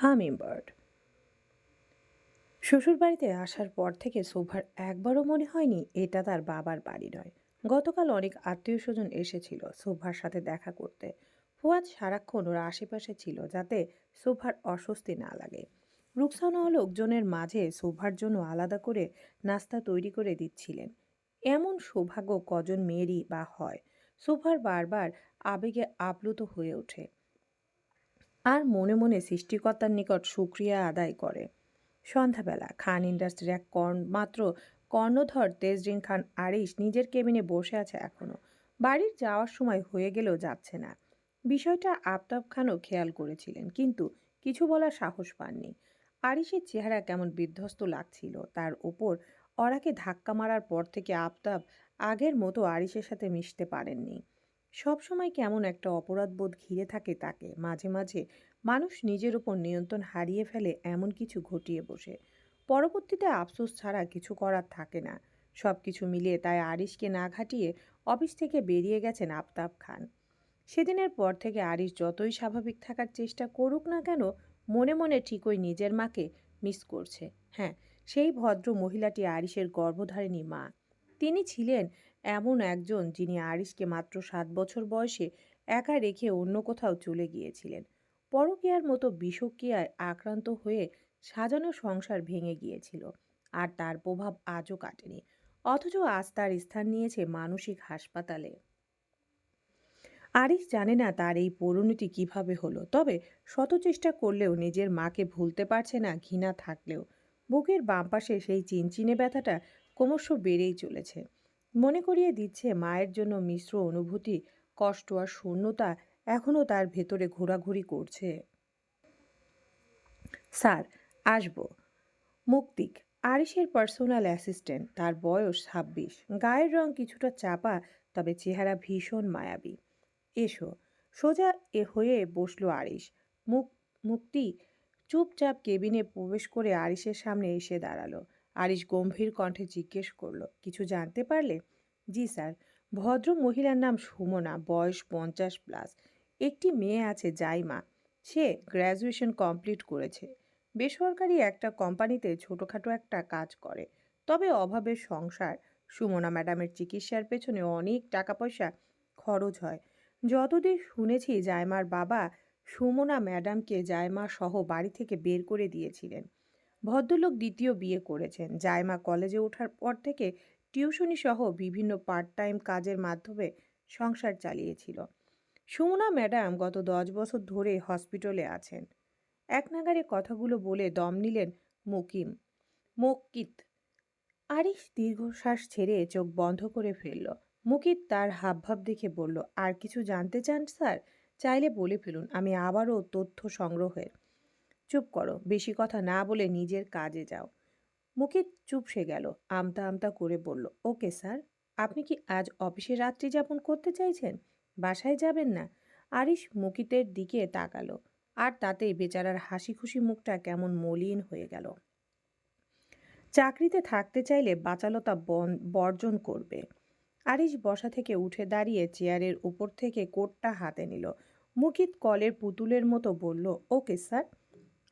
Hummingbird শ্বশুরবাড়িতে আসার পর থেকে শোভার একবারও মনে হয়নি এটা তার বাবার বাড়ি নয়। গতকাল অনেক আত্মীয় স্বজন এসেছিল শোভার সাথে দেখা করতে। ফুয়াদ সারাক্ষণ ওর আশেপাশে ছিল যাতে শোভার অস্বস্তি না লাগে। রুকসানা লোকজনের মাঝে শোভার জন্য আলাদা করে নাস্তা তৈরি করে দিচ্ছিলেন। এমন সৌভাগ্য কজন মেয়েরই বা হয়? শোভার বারবার আবেগে আপ্লুত হয়ে ওঠে। আর মনে মনে সৃষ্টিকর্তার নিকট সুক্রিয়া আদায় করে। সন্ধ্যাবেলা খান ইন্ডাস্ট্রির এক কর্ণ, মাত্র কর্ণধর তেজরিন খান আরিশ নিজের কেবিনে বসে আছে এখনও। বাড়ির যাওয়ার সময় হয়ে গেলেও যাচ্ছে না। বিষয়টা আফতাব খানও খেয়াল করেছিলেন, কিন্তু কিছু বলার সাহস পাননি। আরিশের চেহারা কেমন বিধ্বস্ত লাগছিল, তার ওপর অরাকে ধাক্কা মারার পর থেকে আফতাব আগের মতো আরিশের সাথে মিশতে পারেননি। সবসময় কেমন একটা অপরাধবোধ ঘিরে থাকে তাকে, মাঝে মাঝে মানুষ নিজের উপর নিয়ন্ত্রণ হারিয়ে ফেলে এমন কিছু ঘটিয়ে বসে। পরবর্তীতে আফসোস ছাড়া কিছু করার থাকে না। সব কিছু মিলিয়ে তাই আরিশকে না ঘাটিয়ে অফিস থেকে বেরিয়ে গেছেন আফতাব খান। সেদিনের পর থেকে আরিশ যতই স্বাভাবিক থাকার চেষ্টা করুক না কেন, মনে মনে ঠিকই নিজের মাকে মিস করছে। হ্যাঁ সেই ভদ্র মহিলাটি আরিশের গর্ভধারিণী মা। তিনি ছিলেন এমন একজন যিনি আরিশকে মাত্র সাত বছর বয়সে একা রেখে অন্য কোথাও চলে গিয়েছিলেন। পরকীয়ার মতো বিষক্রিয়ায় আক্রান্ত হয়ে সাজানো সংসার ভেঙে গিয়েছিল আর তার প্রভাব আজও কাটেনি, অথচ আজ তার স্থান নিয়েছে মানসিক হাসপাতালে। আরিশ জানে না তার এই পরিণতি কীভাবে হলো, তবে শত চেষ্টা করলেও নিজের মাকে ভুলতে পারছে না ঘৃণা থাকলেও। বুকের বাম পাশে সেই চিনচিনে ব্যথাটা ক্রমশ বেড়েই চলেছে। মনে করিয়ে দিচ্ছে মায়ের জন্য মিশ্র অনুভূতি, কষ্ট আর শূন্যতা এখনও তার ভেতরে ঘোরাঘুরি করছে। স্যার, আসব। মুক্তিক, আরিশের পার্সোনাল অ্যাসিস্ট্যান্ট, তার বয়স ছাব্বিশ। গায়ের রং কিছুটা চাপা, তবে চেহারা ভীষণ মায়াবী। এসো। সোজা এ হয়ে বসল আরিশ। মুখ, মুক্তি চুপচাপ কেবিনে প্রবেশ করে আরিশের সামনে এসে দাঁড়াল। আরিশ গম্ভীর কণ্ঠে জিজ্ঞেস করল, কিছু জানতে পারলে? জি, স্যার। ভদ্র মহিলার নাম সুমনা, বয়স পঞ্চাশ প্লাস। একটি মেয়ে আছে জাইমা। সে গ্র্যাজুয়েশন কমপ্লিট করেছে। বেসরকারি একটা কোম্পানিতে ছোটোখাটো একটা কাজ করে। তবে অভাবের সংসার। সুমনা ম্যাডামের চিকিৎসার পেছনে অনেক টাকা পয়সা খরচ হয়। যতদিন শুনেছি জায়মার বাবা সুমনা ম্যাডামকে জায়মা সহ বাড়ি থেকে বের করে দিয়েছিলেন। ভদ্রলোক দ্বিতীয় বিয়ে করেছেন। জায়মা কলেজে ওঠার পর থেকে টিউশনি সহ বিভিন্ন পার্ট টাইম কাজের মাধ্যমে সংসার চালিয়েছিল। সুমনা ম্যাডাম গত দশ বছর ধরে হসপিটালে আছেন। এক নাগারে কথাগুলো বলে দম নিলেন মুকিম। মকিত আরিশ দীর্ঘশ্বাস ছেড়ে চোখ বন্ধ করে ফেলল। মুকিত তার হাবভাব দেখে বলল, আর কিছু জানতে চান, স্যার? চাইলে বলে ফেলুন, আমি আবারও তথ্য সংগ্রহের চুপ করো, বেশি কথা না বলে নিজের কাজে যাও। মুকিত চুপসে গেল, আমতা আমতা করে বলল, ওকে স্যার, আপনি কি আজ অফিসে রাত্রি যাপন করতে চাইছেন? বাসায় যাবেন না? আরিশ মুকিতের দিকে তাকালো, আর তাতেই বেচারার হাসি খুশি মুখটা কেমন মলিন হয়ে গেল। চাকরিতে থাকতে চাইলে বাচালতা বর্জন করবে। আরিশ বসা থেকে উঠে দাঁড়িয়ে চেয়ারের উপর থেকে কোটটা হাতে নিল। মুকিত কলের পুতুলের মতো বলল, ওকে স্যার।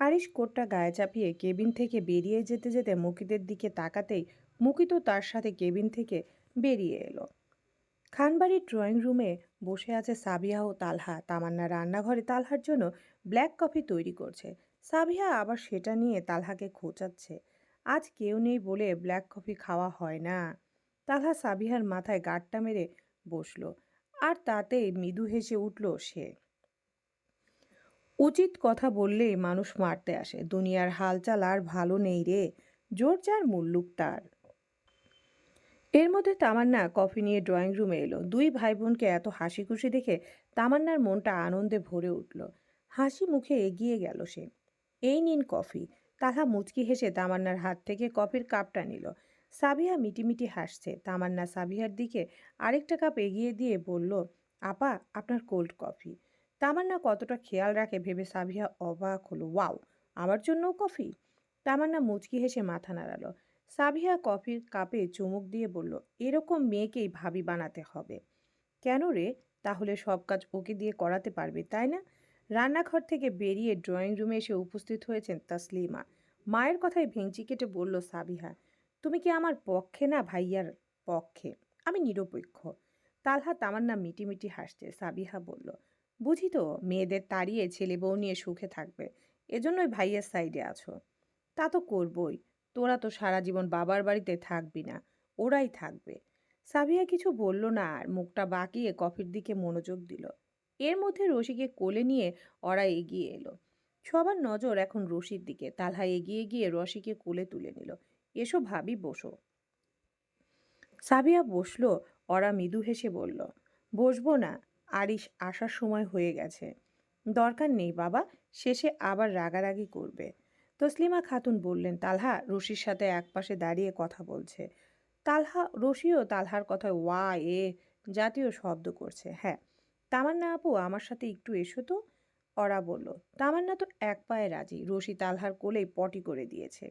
আরিশ কোটটা গায়ে চাপিয়ে কেবিন থেকে বেরিয়ে যেতে যেতে মুকিদের দিকে তাকাতেই মুকিত তার সাথে কেবিন থেকে বেরিয়ে এলো। খানবাড়ির ড্রয়িং রুমে বসে আছে সাবিয়া ও তালহা। তামান্না রান্নাঘরে তালহার জন্য ব্ল্যাক কফি তৈরি করছে। সাবিহা আবার সেটা নিয়ে তালহাকে খোঁচাচ্ছে। আজ কেউ নেই বলে ব্ল্যাক কফি খাওয়া হয় না। তালহা সাবিহার মাথায় গাঁটটা মেরে বসল। আর তাতে মৃদু হেসে উঠল সে। উচিত কথা বললেই মানুষ মারতে আসে। দুনিয়ার হালচাল আর ভালো নেই রে। জোর যার মুল্লুক তার। এর মধ্যে তামান্না কফি নিয়ে ড্রয়িং রুমে এলো। দুই ভাই বোনকে এত হাসি খুশি দেখে তামান্নার মনটা আনন্দে ভরে উঠল। হাসি মুখে এগিয়ে গেল সে। এই নিন কফি। তাহা মুচকি হেসে তামান্নার হাত থেকে কফির কাপটা নিল। সাবিহা মিটিমিটি হাসছে। তামান্না সাবিহার দিকে আরেকটা কাপ এগিয়ে দিয়ে বলল, আপা, আপনার কোল্ড কফি। তামান্না কতটা খেয়াল রাখে ভেবে সাবিহা অবাক হলো। ওয়াও, আমার জন্যও কফি? তামান্না মুচকি হেসে মাথা নাড়ালো। সাবিহা কফির কাপে চুমুক দিয়ে বলল, এরকম মেয়েকেই ভাবি বানাতে হবে। কেন রে? তাহলে সব কাজ ওকে দিয়ে করাতে পারবে, তাই না? রান্নাঘর থেকে বেরিয়ে ড্রয়িং রুমে এসে উপস্থিত হয়েছেন তাসলিমা। মায়ের কথায় ভেঙচি কেটে বলল সাবিহা, তুমি কি আমার পক্ষে না ভাইয়ার পক্ষে? আমি নিরপেক্ষ। তালহা তামান্না মিটিমিটি হাসছে। সাবিহা বলল বুঝি তো, মেয়েদের তাড়িয়ে ছেলে বউ নিয়ে সুখে থাকবে। এজন্যই ভাইয়ের সাইডে আছো। তা তো করবই। তোরা তো সারা জীবন বাবার বাড়িতে থাকবি না, ওরাই থাকবে। সাবিয়া কিছু বলল না আর মুখটা বাঁকিয়ে কফির দিকে মনোযোগ দিল। এর মধ্যে রশিকে কোলে নিয়ে ওরা এগিয়ে এলো। সবার নজর এখন রশির দিকে। তালহা এগিয়ে গিয়ে রশিকে কোলে তুলে নিল। এসো ভাবি, বসো। সাবিয়া বসল। ওরা মৃদু হেসে বলল, বসবো না। আরিশ আসার সময় হয়ে গেছে। দরকার নেই বাবা, শেষে আবার রাগারাগি করবে। তসলিমা খাতুন বললেন, তালহা রশির সাথে একপাশে দাঁড়িয়ে কথা বলছে। তালহা, রশিও তালহার কথায় ওয়া, এ জাতীয় শব্দ করছে। হ্যাঁ তামান্না আপু, আমার সাথে একটু এসো তো। ওরা বলল, তামান্না তো এক পায়ে রাজি, রশি তালহার কোলেই পটি করে দিয়েছে।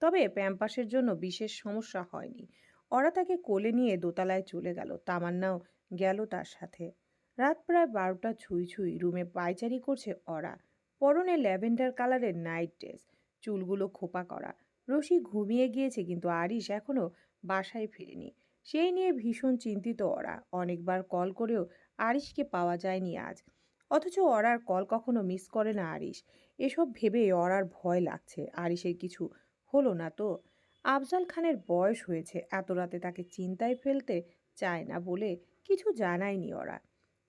তবে প্যাম্পাসের জন্য বিশেষ সমস্যা হয়নি। ওরা তাকে কোলে নিয়ে দোতলায় চলে গেল, তামান্নাও গেল তার সাথে। রাত প্রায় বারোটা ছুঁই ছুঁই রুমে পায়চারি করছে ওরা। পরনে ল্যাভেন্ডার কালারের নাইট ড্রেস, চুলগুলো খোপা করা। রশি ঘুমিয়ে গিয়েছে কিন্তু আরিশ এখনও বাসায় ফিরেনি। সেই নিয়ে ভীষণ চিন্তিত অরা অনেকবার কল করেও আরিশকে পাওয়া যায়নি আজ। অথচ অরার কল কখনো মিস করে না আরিশ। এসব ভেবে অরার ভয় লাগছে। আরিশের কিছু হলো না তো। আফজাল খানের বয়স হয়েছে। এত রাতে তাকে চিন্তায় ফেলতে চায় না বলে কিছু জানায়নি ওরা।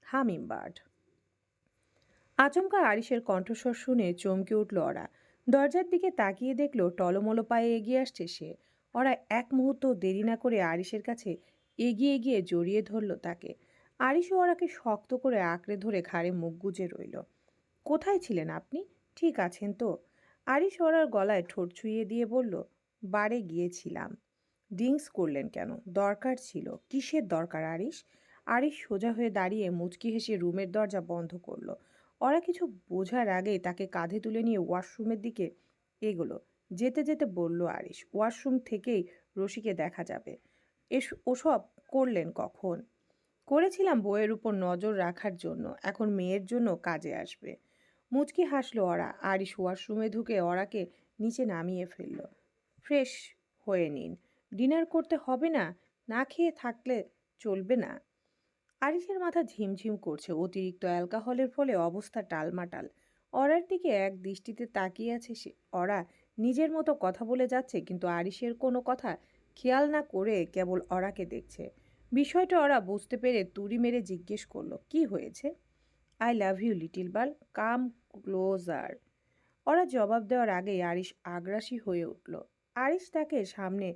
হামিম বার্ড আচমকা আরিশের কণ্ঠস্বর শুনে চমকে উঠল ওরা। দরজার দিকে তাকিয়ে দেখল টলমলো পায়ে এগিয়ে আসছে সে। ওরা এক মুহূর্ত দেরি না করে আরিশের কাছে এগিয়ে গিয়ে জড়িয়ে ধরল তাকে। আরিশও ওরাকে শক্ত করে আঁকড়ে ধরে ঘাড়ে মুখ গুজে রইল। কোথায় ছিলেন আপনি? ঠিক আছেন তো? আরিশ ওরার গলায় ঠোঁট ছুঁয়ে দিয়ে বলল বারে গিয়েছিলাম। ড্রিঙ্কস করলেন কেন? দরকার ছিল। কিসের দরকার আরিশ? আরিশ সোজা হয়ে দাঁড়িয়ে মুচকি হেসে রুমের দরজা বন্ধ করল। ওরা কিছু বোঝার আগেই তাকে কাঁধে তুলে নিয়ে ওয়াশরুমের দিকে এগোলো। যেতে যেতে বলল আরিশ, ওয়াশরুম থেকেই রশিকে দেখা যাবে। এস, ওসব করলেন কখন? করেছিলাম বইয়ের উপর নজর রাখার জন্য। এখন মেয়ের জন্য কাজে আসবে। মুচকি হাসলো ওরা। আরিশ ওয়াশরুমে ঢুকে ওরাকে নিচে নামিয়ে ফেলল। ফ্রেশ হয়ে নিন। ডিনার করতে হবে না? না খেয়ে থাকলে চলবে না? আরিশের মাথা ঝিমঝিম করছে। অতিরিক্ত অ্যালকোহলের ফলে অবস্থা টালমাটাল। অরার দিকে এক দৃষ্টিতে তাকিয়ে আছে সে। অরা নিজের মতো কথা বলে যাচ্ছে, কিন্তু আরিশের কোনো কথা খেয়াল না করে কেবল অরাকে দেখছে। বিষয়টা ওরা বুঝতে পেরে তুড়ি মেরে জিজ্ঞেস করল, কি হয়েছে? I love you, little ball. Come closer. ওরা জবাব দেওয়ার আগেই আরিশ আগ্রাসী হয়ে উঠল। আরিশ তাকে সামনে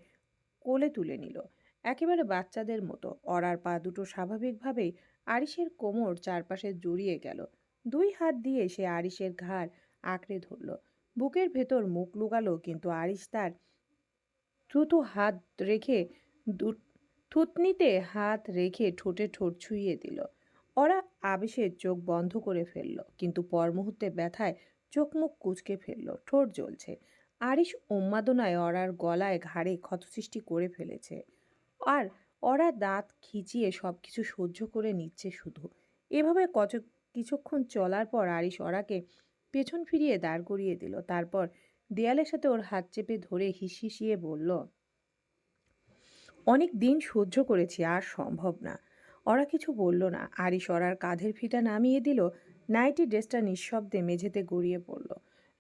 কোলে তুলে নিল। একেবারে বাচ্চাদের মতো। অরার পা দুটো স্বাভাবিকভাবেই আরিশের কোমর চারপাশে জড়িয়ে গেল। দুই হাত দিয়ে সে আরিশের ঘাড় আঁকড়ে ধরল। বুকের ভেতর মুখ লুকালো, কিন্তু আরিশ তার দ্রুত হাত রেখে থুতনিতে হাত রেখে ঠোঁটে ঠোঁট ছুঁয়ে দিল। ওরা আবেশের চোখ বন্ধ করে ফেলল, কিন্তু পর মুহূর্তে ব্যথায় চোখ মুখ কুচকে ফেলল। ঠোঁট জ্বলছে। আরিশ উন্মাদনায় অরার গলায় ঘাড়ে ক্ষতসৃষ্টি করে ফেলেছে। আর ওরা দাঁত খিচিয়ে সব কিছু সহ্য করে নিচ্ছে শুধু। এভাবে কচ, কিছুক্ষণ চলার পর আরিশ ওরাকে পেছন ফিরিয়ে দাঁড় করিয়ে দিল। তারপর দেয়ালের সাথে ওর হাত চেপে ধরে হিসিয়ে বলল, অনেক দিন সহ্য করেছি, আর সম্ভব না। ওরা কিছু বলল না। আরিশ ওরার কাঁধের ফিটা নামিয়ে দিল, নাইটি ড্রেসটা নিঃশব্দে মেঝেতে গড়িয়ে পড়ল।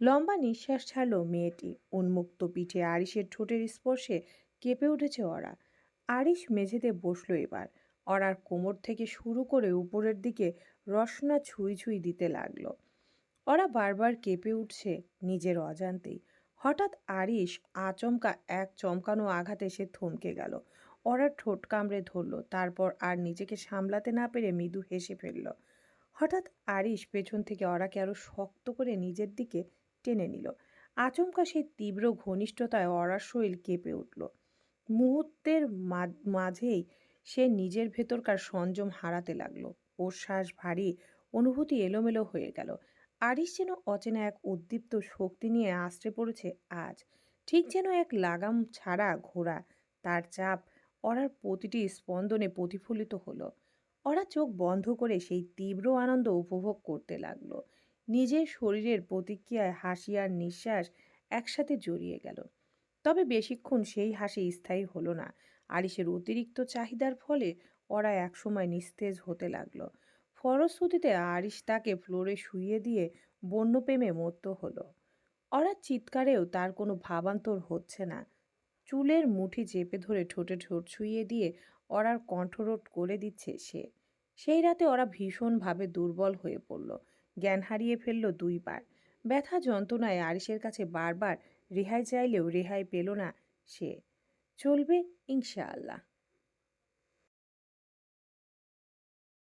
লম্বা নিঃশ্বাস ছাড়ল মেয়েটি। উন্মুক্ত পিঠে আরিশের ঠোঁটের স্পর্শে কেঁপে উঠেছে ওরা। আরিশ মেঝেতে বসল এবার। অরার কোমর থেকে শুরু করে উপরের দিকে রসনা ছুঁই ছুঁই দিতে লাগল। ওরা বারবার কেঁপে উঠছে নিজের অজান্তেই। হঠাৎ আরিশ আচমকা এক চমকানো আঘাতে সে থমকে গেল। ওরা ঠোঁট কামড়ে ধরল, তারপর আর নিজেকে সামলাতে না পেরে মৃদু হেসে ফেলল। হঠাৎ আরিশ পেছন থেকে ওরাকে আরও শক্ত করে নিজের দিকে টেনে নিল। আচমকা সেই তীব্র ঘনিষ্ঠতায় অরার শরীর কেঁপে উঠল। মুহূর্তের মাঝেই সে নিজের ভেতরকার সংযম হারাতে লাগল। ওর শ্বাস ভারী, অনুভূতি এলোমেলো হয়ে গেল। আরিশ যেন অচেনা এক উদ্দীপ্ত শক্তি নিয়ে আশ্রে পড়েছে আজ। ঠিক যেন এক লাগাম ছাড়া ঘোড়া, তার চাপ অরার প্রতিটি স্পন্দনে প্রতিফলিত হলো। ওরা চোখ বন্ধ করে সেই তীব্র আনন্দ উপভোগ করতে লাগল। নিজের শরীরের প্রতিক্রিয়ায় হাসি আর নিঃশ্বাস একসাথে জড়িয়ে গেল। তবে বেশিক্ষণ সেই হাসি স্থায়ী হলো না। আরিসের অতিরিক্ত চাহিদার ফলে ওরা একসময় নিস্তেজ হতে লাগল। ফলশ্রুতিতে আরিস তাকে ফ্লোরে শুইয়ে দিয়ে বন্যপ্রেমে মত্ত হলো। ওরা চিৎকারেও তার কোনো ভাবান্তর হচ্ছে না। চুলের মুঠি চেপে ধরে ঠোঁটে ঠোঁট ছুঁয়ে দিয়ে ওরার কণ্ঠরোধ করে দিচ্ছে সে। সেই রাতে ওরা ভীষণভাবে দুর্বল হয়ে পড়ল। জ্ঞান হারিয়ে ফেলল দুইবার। ব্যথা যন্ত্রণায় আরিসের কাছে বারবার রেহাই চাইলেও রেহাই পেল না সে। চলবে ইনশাআল্লাহ।